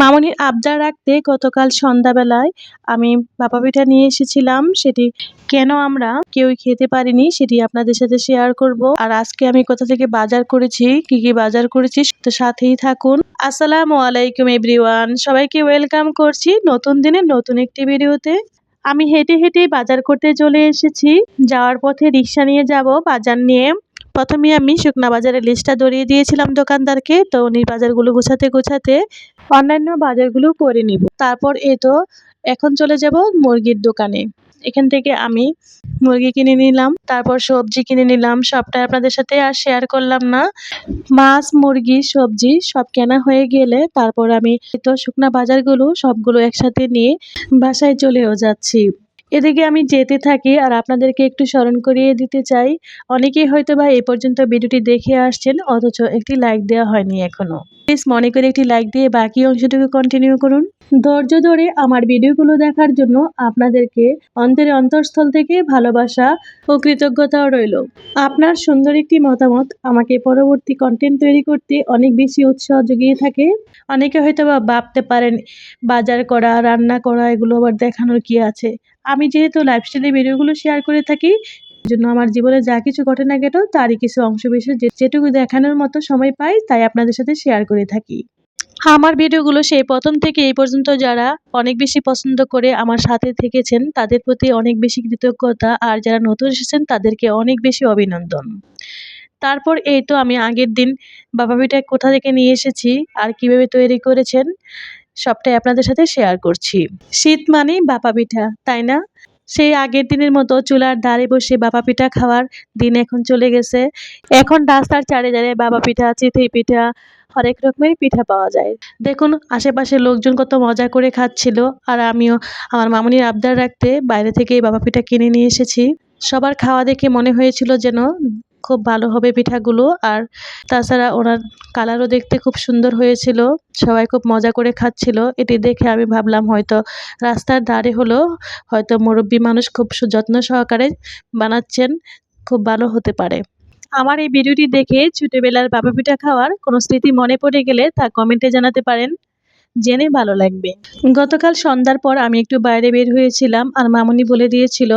মামনির আবদার রাখতে গতকাল সন্ধ্যাবেলায় আমি বাপা পিঠা নিয়ে এসেছিলাম। সেটি কেন আমরা কেউই খেতে পারিনি সেটি আপনাদের সাথে শেয়ার করব। আর আজকে আমি কোথা থেকে বাজার করেছি, কি কি বাজার করেছি তো সাথেই থাকুন। আসসালামু আলাইকুম এভরিওয়ান, সবাইকে ওয়েলকাম করছি নতুন দিনের নতুন একটি ভিডিওতে। আমি হেঁটে হেঁটে বাজার করতে চলে এসেছি। যাওয়ার পথে রিক্সা নিয়ে যাব, বাজার নিয়ে। প্রথমে আমি শুকনা বাজারের লিস্টটা ধরিয়ে দিয়েছিলাম দোকানদারকে। তো উনি বাজারগুলো গোছাতে গুছাতে অন্যান্য বাজারগুলো করে নিব। তারপর এ তো এখন চলে যাব মুরগির দোকানে। এখান থেকে আমি মুরগি কিনে নিলাম, তারপর সবজি কিনে নিলাম। সবটা আপনাদের সাথে আর শেয়ার করলাম না। মাছ, মুরগি, সবজি সব কেনা হয়ে গেলে তারপর আমি তো শুকনা বাজারগুলো সবগুলো একসাথে নিয়ে বাসায় চলেও যাচ্ছি। এদিকে আমি যেতে থাকি আর আপনাদেরকে একটু স্মরণ করিয়ে দিতে চাই। অনেকেই হয়তো বা এই পর্যন্ত ভিডিওটি দেখে আসছেন, অথচ একটি লাইক দেওয়া হয়নি এখনও। প্লিজ মনে করে একটি লাইক দিয়ে বাকি অংশটুকু কন্টিনিউ করুন। ধৈর্য ধরে আমার ভিডিওগুলো দেখার জন্য আপনাদেরকে অন্তরে অন্তঃস্থল থেকে ভালোবাসা ও কৃতজ্ঞতাও রইল। আপনার সুন্দর একটি মতামত আমাকে পরবর্তী কন্টেন্ট তৈরি করতে অনেক বেশি উৎসাহ জুগিয়ে থাকে। অনেকে হয়তো বা ভাবতে পারেন, বাজার করা, রান্না করা, এগুলো আবার দেখানোর কি আছে? আমি যেহেতু লাইফস্টাইলের ভিডিওগুলো শেয়ার করে থাকি জন্য আমার জীবনে যা কিছু ঘটে না কেন, তারই কিছু অংশ বিশেষ যেটুকু দেখানোর মতো সময় পাই, তাই আপনাদের সাথে শেয়ার করে থাকি। আমার ভিডিওগুলো সেই প্রথম থেকে এই পর্যন্ত যারা অনেক বেশি পছন্দ করে আমার সাথে থেকেছেন, তাদের প্রতি অনেক বেশি কৃতজ্ঞতা, আর যারা নতুন এসেছেন, তাদেরকে অনেক বেশি অভিনন্দন। তারপর এই তো আমি আগের দিন বাবা পিঠা কোথা থেকে নিয়ে এসেছি, আর কীভাবে তৈরি করেছেন সবটাই আপনাদের সাথে শেয়ার করছি। শীত মানেই বাপা পিঠা, তাই না? সেই আগের দিনের মতো চুলার ধারে বসে বাবা পিঠা খাওয়ার দিন এখন চলে গেছে। এখন রাস্তার চারিধারে বাবা পিঠা, চিতই পিঠা, হরেক রকমের পিঠা পাওয়া যায়। দেখুন, আশেপাশের লোকজন কত মজা করে খাচ্ছিল। আর আমিও, আমার মামুনির আবদার রাখতে বাইরে থেকে বাবা পিঠা কিনে নিয়ে এসেছি। সবার খাওয়া দেখে মনে হয়েছিল যেন খুব ভালো হবে পিঠাগুলো। আর তাছাড়া ওনার কালারও দেখতে খুব সুন্দর হয়েছিল। সবাই খুব মজা করে খাচ্ছিল। এটি দেখে আমি ভাবলাম হয়তো রাস্তার ধারে হলো হয়তো মুরব্বী মানুষ খুব যত্ন সহকারে বানাচ্ছেন, খুব ভালো হতে পারে। আমার এই ভিডিওটি দেখে ছোটোবেলার বাবা পিঠা খাওয়ার কোনো স্মৃতি মনে পড়ে গেলে তা কমেন্টে জানাতে পারেন। জেনে ভালো লাগবে। গতকাল সন্ধ্যার পর আমি একটু বাইরে বের হয়েছিলাম আর মামুনি বলে দিয়েছিল,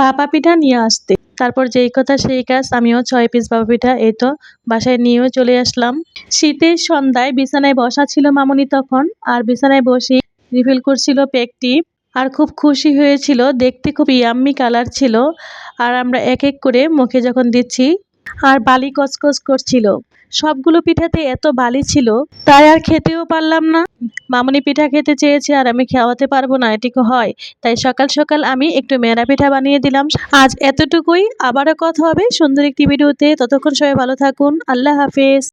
বাবা পিঠা নিয়ে আসতে। তারপর যেই কথা সেই কাজ, আমিও ছয় পিস বাবা পিঠা এই তো বাসায় নিয়েও চলে আসলাম। শীতের সন্ধ্যায় বিছানায় বসা ছিল মামুনি তখন, আর বিছানায় বসে রিফিল করছিল পেকটি আর খুব খুশি হয়েছিল, দেখতে খুব ইয়াম্মি কালার ছিল। আর আমরা এক এক করে মুখে যখন দিচ্ছি, আর বালি কচকচ করছিল। সবগুলো পিঠাতে এত বালি ছিল, তাই আর খেতেও পারলাম না। মামুনি পিঠা খেতে চেয়েছে আর আমি খাওয়াতে পারব না এটিকে হয়। তাই সকাল সকাল আমি একটু মেরা পিঠা বানিয়ে দিলাম। আজ এতটুকুই, আবারও কথা হবে সুন্দর একটি ভিডিওতে। ততক্ষণ সবাই ভালো থাকুন, আল্লাহ হাফেজ।